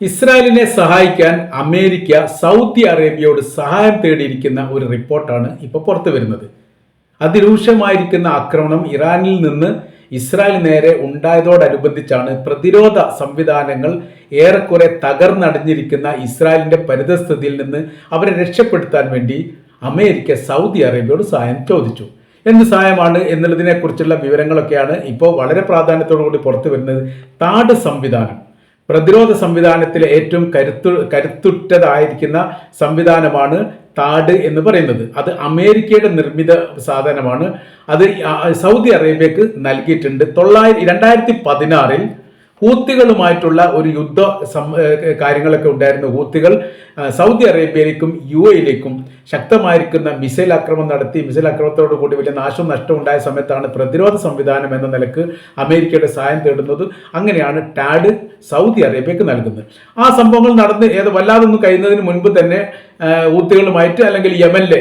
ഇസ്രായേലിനെ സഹായിക്കാൻ America Saudi അറേബ്യയോട് സഹായം തേടിയിരിക്കുന്ന ഒരു റിപ്പോർട്ടാണ് ഇപ്പോൾ പുറത്തു വരുന്നത്. അതിരൂക്ഷമായിരിക്കുന്ന ആക്രമണം ഇറാനിൽ നിന്ന് ഇസ്രായേൽ നേരെ ഉണ്ടായതോടനുബന്ധിച്ചാണ് പ്രതിരോധ സംവിധാനങ്ങൾ ഏറെക്കുറെ തകർന്നടഞ്ഞിരിക്കുന്ന ഇസ്രായേലിന്റെ പരിതസ്ഥിതിയിൽ നിന്ന് അവരെ രക്ഷപ്പെടുത്താൻ വേണ്ടി അമേരിക്ക സൗദി അറേബ്യയോട് സഹായം ചോദിച്ചു. എന്ത് സഹായമാണ് എന്നുള്ളതിനെക്കുറിച്ചുള്ള വിവരങ്ങളൊക്കെയാണ് ഇപ്പോൾ വളരെ പ്രാധാന്യത്തോടു കൂടി പുറത്തു വരുന്നത്. താട് സംവിധാനം. പ്രതിരോധ സംവിധാനത്തിലെ ഏറ്റവും കരുത്തു കരുത്തുറ്റതായിരിക്കുന്ന സംവിധാനമാണ് താഡ് എന്ന് പറയുന്നത്. അത് അമേരിക്കയുടെ നിർമ്മിത സാധനമാണ്. അത് സൗദി അറേബ്യക്ക് നൽകിയിട്ടുണ്ട്. തൊള്ളായിരത്തി രണ്ടായിരത്തി പതിനാറിൽ ഹൂത്തികളുമായിട്ടുള്ള ഒരു യുദ്ധ കാര്യങ്ങളൊക്കെ ഉണ്ടായിരുന്ന. ഹൂത്തികൾ സൗദി അറേബ്യയിലേക്കും യു എയിലേക്കും ശക്തമായിരിക്കുന്ന മിസൈൽ ആക്രമണം നടത്തി. മിസൈൽ ആക്രമണത്തോടു കൂടി വലിയ നാശം നഷ്ടവും ഉണ്ടായ സമയത്താണ് പ്രതിരോധ സംവിധാനം എന്ന നിലയ്ക്ക് അമേരിക്കയുടെ സഹായം തേടുന്നത്. അങ്ങനെയാണ് ടാഡ് സൗദി അറേബ്യക്ക് നൽകുന്നത്. ആ സംഭവങ്ങൾ നടന്ന് ഏത് വല്ലാതെ ഒന്നും കഴിയുന്നതിന് മുൻപ് തന്നെ ഊത്തുകളുമായിട്ട് അല്ലെങ്കിൽ യമനിലെ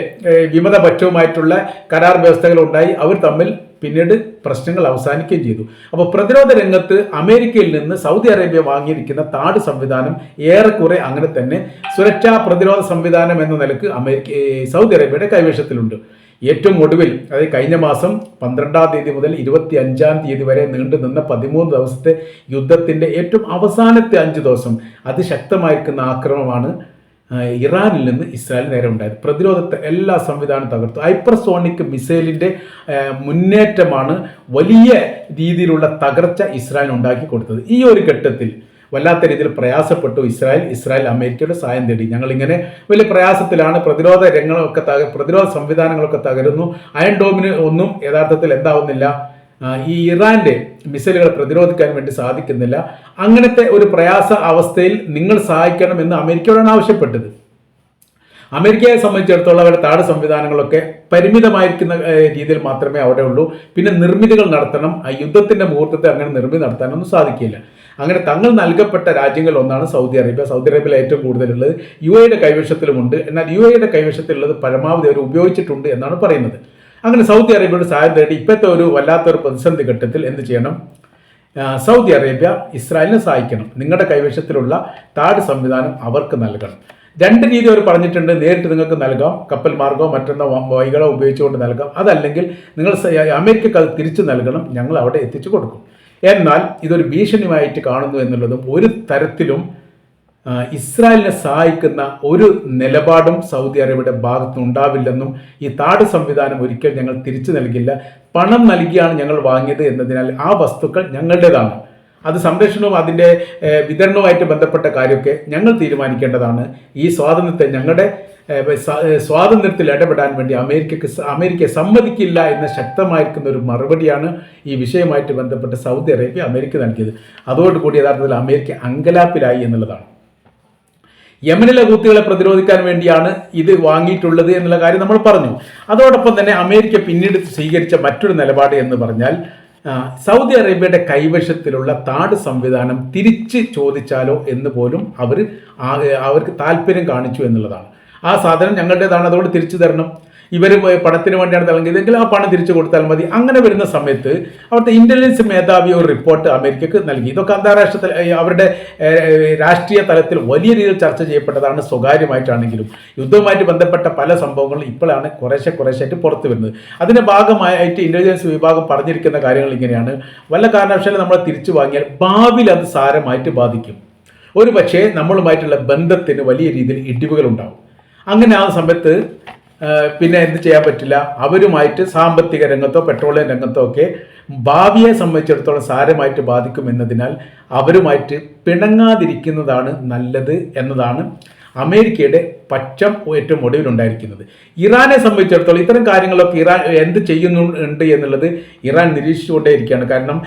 വിമതപക്ഷവുമായിട്ടുള്ള കരാർ വ്യവസ്ഥകൾ ഉണ്ടായി. അവർ തമ്മിൽ പിന്നീട് പ്രശ്നങ്ങൾ അവസാനിക്കുകയും ചെയ്തു. അപ്പോൾ പ്രതിരോധ രംഗത്ത് അമേരിക്കയിൽ നിന്ന് സൗദി അറേബ്യ വാങ്ങിയിരിക്കുന്ന താട് സംവിധാനം ഏറെക്കുറെ അങ്ങനെ തന്നെ സുരക്ഷാ പ്രതിരോധ സംവിധാനം എന്ന നിലയ്ക്ക് അമേരിക്ക സൗദി അറേബ്യയുടെ കൈവശത്തിലുണ്ട്. ഏറ്റവും ഒടുവിൽ അതായത് കഴിഞ്ഞ മാസം പന്ത്രണ്ടാം തീയതി മുതൽ ഇരുപത്തി അഞ്ചാം തീയതി വരെ നീണ്ടു നിന്ന പതിമൂന്ന് ദിവസത്തെ യുദ്ധത്തിന്റെ ഏറ്റവും അവസാനത്തെ അഞ്ച് ദിവസം അതിശക്തമായിരിക്കുന്ന ആക്രമണമാണ് ഇറാനിൽ നിന്ന് ഇസ്രായേൽ നേരെ ഉണ്ടായത്. പ്രതിരോധത്തെ എല്ലാ സംവിധാനം തകർത്തു. ഹൈപ്പർസോണിക് മിസൈലിന്റെ മുന്നേറ്റമാണ് വലിയ രീതിയിലുള്ള തകർച്ച ഇസ്രായേൽ ഉണ്ടാക്കി കൊടുത്തത്. ഈ ഒരു ഘട്ടത്തിൽ വല്ലാത്ത രീതിയിൽ പ്രയാസപ്പെട്ടു ഇസ്രായേൽ. ഇസ്രായേൽ അമേരിക്കയുടെ സഹായം തേടി. ഞങ്ങളിങ്ങനെ വലിയ പ്രയാസത്തിലാണ്. പ്രതിരോധ രംഗങ്ങളൊക്കെ തക പ്രതിരോധ സംവിധാനങ്ങളൊക്കെ തകരുന്നു. അയൺ ഡോമിന് ഒന്നും യഥാർത്ഥത്തിൽ എന്താവുന്നില്ല. ഈ ഇറാന്റെ മിസൈലുകൾ പ്രതിരോധിക്കാൻ വേണ്ടി സാധിക്കുന്നില്ല. അങ്ങനത്തെ ഒരു പ്രയാസ അവസ്ഥയിൽ നിങ്ങൾ സഹായിക്കണം സഹായിക്കണമെന്ന് അമേരിക്കയോടാണ് ആവശ്യപ്പെട്ടത്. അമേരിക്കയെ സംബന്ധിച്ചിടത്തോളം അവരുടെ താട് സംവിധാനങ്ങളൊക്കെ പരിമിതമായിരിക്കുന്ന രീതിയിൽ മാത്രമേ അവിടെ ഉള്ളൂ. പിന്നെ നിർമ്മിതികൾ നടത്തണം. ആ യുദ്ധത്തിന്റെ മുഹൂർത്തത്തെ അങ്ങനെ നിർമ്മിതി നടത്താനൊന്നും സാധിക്കില്ല. അങ്ങനെ തങ്ങൾ നൽകപ്പെട്ട രാജ്യങ്ങളിൽ ഒന്നാണ് സൗദി അറേബ്യ. സൗദി അറേബ്യയിൽ ഏറ്റവും കൂടുതലുള്ളത് യു എയുടെ കൈവശത്തിലുമുണ്ട്. എന്നാൽ യു എയുടെ കൈവശത്തിലുള്ളത് പരമാവധി അവർ ഉപയോഗിച്ചിട്ടുണ്ട് എന്നാണ് പറയുന്നത്. അങ്ങനെ സൗദി അറേബ്യയുടെ സഹായം തേടി ഇപ്പോഴത്തെ ഒരു വല്ലാത്തൊരു പ്രതിസന്ധി ഘട്ടത്തിൽ എന്ത് ചെയ്യണം? സൗദി അറേബ്യ ഇസ്രായേലിനെ സഹായിക്കണം. നിങ്ങളുടെ കൈവശത്തിലുള്ള താട് സംവിധാനം അവർക്ക് നൽകണം. രണ്ട് രീതി അവർ പറഞ്ഞിട്ടുണ്ട്. നേരിട്ട് നിങ്ങൾക്ക് നൽകാം. കപ്പൽ മാർഗമോ മറ്റൊന്നോ വൈകളോ ഉപയോഗിച്ചുകൊണ്ട് നൽകാം. അതല്ലെങ്കിൽ നിങ്ങൾ അമേരിക്കക്ക് അത് തിരിച്ചു നൽകണം. ഞങ്ങൾ അവിടെ എത്തിച്ചു കൊടുക്കും. എന്നാൽ ഇതൊരു ഭീഷണിയായിട്ട് കാണുന്നു എന്നുള്ളതും ഒരു തരത്തിലും ഇസ്രായേലിനെ സഹായിക്കുന്ന ഒരു നിലപാടും സൗദി അറേബ്യയുടെ ഭാഗത്ത് ഉണ്ടാവില്ലെന്നും ഈ താട് സംവിധാനം ഒരിക്കൽ ഞങ്ങൾ തിരിച്ചു നൽകില്ല. പണം നൽകിയാണ് ഞങ്ങൾ വാങ്ങിയത് എന്നതിനാൽ ആ വസ്തുക്കൾ ഞങ്ങളുടേതാണ്. അത് സംരക്ഷണവും അതിന്റെ വിതരണവുമായിട്ട് ബന്ധപ്പെട്ട കാര്യമൊക്കെ ഞങ്ങൾ തീരുമാനിക്കേണ്ടതാണ്. ഈ സ്വാതന്ത്ര്യത്തെ ഞങ്ങളുടെ സ്വാതന്ത്ര്യത്തിൽ ഇടപെടാൻ വേണ്ടി അമേരിക്കക്ക് അമേരിക്ക സമ്മതിക്കില്ല എന്ന ശക്തമായിരിക്കുന്ന ഒരു മറുപടിയാണ് ഈ വിഷയമായിട്ട് ബന്ധപ്പെട്ട് സൗദി അറേബ്യ അമേരിക്ക നൽകിയത്. അതോടുകൂടി യഥാർത്ഥത്തിൽ അമേരിക്ക അങ്കലാപ്പിലായി എന്നുള്ളതാണ്. യമനിലെ കൂത്തുകളെ പ്രതിരോധിക്കാൻ വേണ്ടിയാണ് ഇത് വാങ്ങിയിട്ടുള്ളത് എന്നുള്ള കാര്യം നമ്മൾ പറഞ്ഞു. അതോടൊപ്പം തന്നെ അമേരിക്ക പിന്നീട് സ്വീകരിച്ച മറ്റൊരു നിലപാട് എന്ന് പറഞ്ഞാൽ സൗദി അറേബ്യയുടെ കൈവശത്തിലുള്ള താട് സംവിധാനം തിരിച്ച് ചോദിച്ചാലോ എന്ന് പോലും അവർ അവർക്ക് താല്പര്യം കാണിച്ചു എന്നുള്ളതാണ്. ആ സാധനം ഞങ്ങളുടേതാണ് അതുകൊണ്ട് തിരിച്ചു തരണം. ഇവർ പണത്തിന് വേണ്ടിയാണ് നൽകിയതെങ്കിൽ ആ പണം തിരിച്ചു കൊടുത്താൽ മതി. അങ്ങനെ വരുന്ന സമയത്ത് അവിടുത്തെ ഇന്റലിജൻസ് മേധാവി ഒരു റിപ്പോർട്ട് അമേരിക്കക്ക് നൽകി. ഇതൊക്കെ അന്താരാഷ്ട്ര അവരുടെ രാഷ്ട്രീയ തലത്തിൽ വലിയ രീതിയിൽ ചർച്ച ചെയ്യപ്പെട്ടതാണ് സ്വകാര്യമായിട്ടാണെങ്കിലും. യുദ്ധവുമായിട്ട് ബന്ധപ്പെട്ട പല സംഭവങ്ങളും ഇപ്പോഴാണ് കുറേശ്ശെ കുറേശ്ശായിട്ട് പുറത്തു വരുന്നത്. അതിന്റെ ഭാഗമായിട്ട് ഇന്റലിജൻസ് വിഭാഗം പറഞ്ഞിരിക്കുന്ന കാര്യങ്ങൾ ഇങ്ങനെയാണ്. വല്ല കാരണവശാലും നമ്മൾ തിരിച്ചു വാങ്ങിയാൽ ഭാവിയിൽ അത് സാരമായിട്ട് ബാധിക്കും. ഒരു പക്ഷേ നമ്മളുമായിട്ടുള്ള ബന്ധത്തിന് വലിയ രീതിയിൽ ഇടിവുകൾ ഉണ്ടാവും അങ്ങനെ ആ സമയത്ത് പിന്നെ എന്ത് ചെയ്യാൻ പറ്റില്ല? അവരുമായിട്ട് സാമ്പത്തിക രംഗത്തോ പെട്രോളിയം രംഗത്തോ ഒക്കെ ഭാവിയെ സംബന്ധിച്ചിടത്തോളം സാരമായിട്ട് ബാധിക്കും എന്നതിനാൽ അവരുമായിട്ട് പിണങ്ങാതിരിക്കുന്നതാണ് നല്ലത് എന്നതാണ് അമേരിക്കയുടെ പച്ചം ഏറ്റവും ഒടുവിലുണ്ടായിരിക്കുന്നത് ഇറാനെ സംബന്ധിച്ചിടത്തോളം ഇത്തരം കാര്യങ്ങളൊക്കെ ഇറാൻ എന്ത് ചെയ്യുന്നുണ്ട് എന്നുള്ളത് ഇറാൻ നിരീക്ഷിച്ചുകൊണ്ടേയിരിക്കുകയാണ്. കാരണം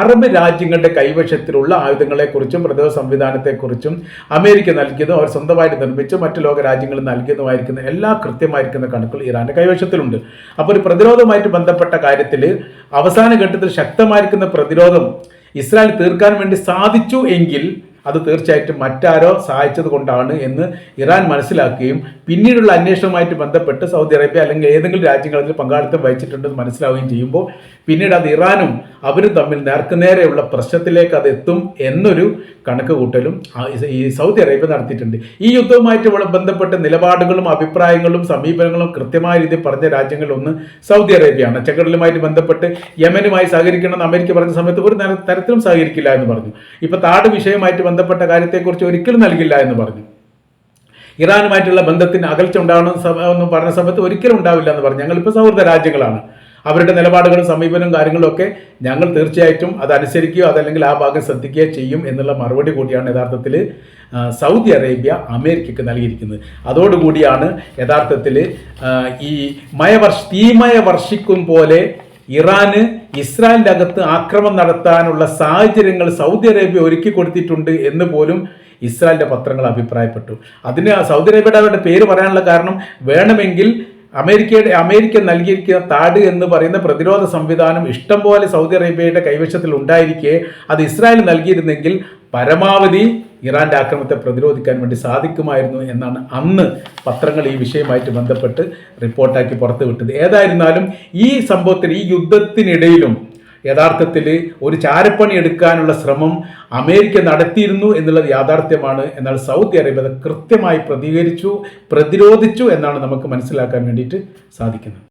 അറബ് രാജ്യങ്ങളുടെ കൈവശത്തിലുള്ള ആയുധങ്ങളെക്കുറിച്ചും പ്രതിരോധ സംവിധാനത്തെക്കുറിച്ചും അമേരിക്ക നൽകിയതും അവർ സ്വന്തമായിട്ട് നിർമ്മിച്ച് മറ്റു ലോക രാജ്യങ്ങൾ നൽകിയതുമായിരിക്കുന്ന എല്ലാ കൃത്യമായിരിക്കുന്ന കണക്കുകൾ ഇറാന്റെ കൈവശത്തിലുണ്ട്. അപ്പോൾ ഒരു പ്രതിരോധവുമായിട്ട് ബന്ധപ്പെട്ട കാര്യത്തിൽ അവസാന ഘട്ടത്തിൽ ശക്തമായിരിക്കുന്ന പ്രതിരോധം ഇസ്രായേൽ തീർക്കാൻ വേണ്ടി സാധിച്ചു എങ്കിൽ അത് തീർച്ചയായിട്ടും മറ്റാരോ സഹായിച്ചത് കൊണ്ടാണ് എന്ന് ഇറാൻ മനസ്സിലാക്കുകയും പിന്നീടുള്ള അന്വേഷണവുമായിട്ട് ബന്ധപ്പെട്ട് സൗദി അറേബ്യ അല്ലെങ്കിൽ ഏതെങ്കിലും രാജ്യങ്ങളിൽ പങ്കാളിത്തം വഹിച്ചിട്ടുണ്ടെന്ന് മനസ്സിലാവുകയും ചെയ്യുമ്പോൾ പിന്നീട് അത് ഇറാനും അവരും തമ്മിൽ നേർക്കുനേരെയുള്ള പ്രശ്നത്തിലേക്ക് അത് എത്തും എന്നൊരു കണക്ക് കൂട്ടലും ഈ സൗദി അറേബ്യ നടത്തിയിട്ടുണ്ട്. ഈ യുദ്ധവുമായിട്ട് ബന്ധപ്പെട്ട നിലപാടുകളും അഭിപ്രായങ്ങളും സമീപനങ്ങളും കൃത്യമായ രീതിയിൽ പറഞ്ഞ രാജ്യങ്ങളിലൊന്ന് സൗദി അറേബ്യയാണ്. ചെങ്കടലുമായിട്ട് ബന്ധപ്പെട്ട് യമനുമായി സഹകരിക്കണമെന്ന് അമേരിക്ക പറഞ്ഞ സമയത്ത് ഒരു തര- തരത്തിലും സഹകരിക്കില്ല എന്ന് പറഞ്ഞു. ഇപ്പൊ താട് വിഷയമായിട്ട് ബന്ധപ്പെട്ട കാര്യത്തെക്കുറിച്ച് ഒരിക്കലും നൽകില്ല എന്ന് പറഞ്ഞു. ഇറാനുമായിട്ടുള്ള ബന്ധത്തിന് അകൽച്ച ഉണ്ടാവണം എന്ന് പറഞ്ഞ സമയത്ത് ഒരിക്കലും ഉണ്ടാവില്ല എന്ന് പറഞ്ഞു. ഞങ്ങളിപ്പോൾ സൗഹൃദ രാജ്യങ്ങളാണ്. അവരുടെ നിലപാടുകളും സമീപനവും കാര്യങ്ങളും ഒക്കെ ഞങ്ങൾ തീർച്ചയായിട്ടും അത് അനുസരിക്കുകയോ അതല്ലെങ്കിൽ ആ ഭാഗം ശ്രദ്ധിക്കുകയോ ചെയ്യും എന്നുള്ള മറുപടി കൂടിയാണ് യഥാർത്ഥത്തിൽ സൗദി അറേബ്യ അമേരിക്കയ്ക്ക് നൽകിയിരിക്കുന്നത്. അതോടുകൂടിയാണ് യഥാർത്ഥത്തിൽ ഈ മയവർഷ തീമയ വർഷിക്കും പോലെ ഇറാന് ഇസ്രായേലിന്റെ അകത്ത് ആക്രമം നടത്താനുള്ള സാഹചര്യങ്ങൾ സൗദി അറേബ്യ ഒരുക്കി കൊടുത്തിട്ടുണ്ട് എന്ന് പോലും ഇസ്രായേലിന്റെ പത്രങ്ങൾ അഭിപ്രായപ്പെട്ടു. അതിന് സൗദി അറേബ്യയുടെ അവരുടെ പേര് പറയാനുള്ള കാരണം വേണമെങ്കിൽ അമേരിക്കയുടെ അമേരിക്ക നൽകിയിരിക്കുന്ന താട് എന്ന് പറയുന്ന പ്രതിരോധ സംവിധാനം ഇഷ്ടംപോലെ സൗദി അറേബ്യയുടെ കൈവശത്തിൽ ഉണ്ടായിരിക്കെ അത് ഇസ്രായേൽ നൽകിയിരുന്നെങ്കിൽ പരമാവധി ഇറാന്റെ ആക്രമണത്തെ പ്രതിരോധിക്കാൻ വേണ്ടി സാധിക്കുമായിരുന്നു എന്നാണ് അന്ന് പത്രങ്ങൾ ഈ വിഷയമായിട്ട് ബന്ധപ്പെട്ട് റിപ്പോർട്ടാക്കി പുറത്തുവിട്ടത്. ഏതായിരുന്നാലും ഈ സംഭവത്തിൽ ഈ യുദ്ധത്തിനിടയിലും യഥാർത്ഥത്തിൽ ഒരു ചാരപ്പണി എടുക്കാനുള്ള ശ്രമം അമേരിക്ക നടത്തിയിരുന്നു എന്നുള്ളത് യാഥാർത്ഥ്യമാണ്. എന്നാൽ സൗദി അറേബ്യ അത് കൃത്യമായി പ്രതികരിച്ചു പ്രതിരോധിച്ചു എന്നാണ് നമുക്ക് മനസ്സിലാക്കാൻ വേണ്ടിയിട്ട് സാധിക്കുന്നത്.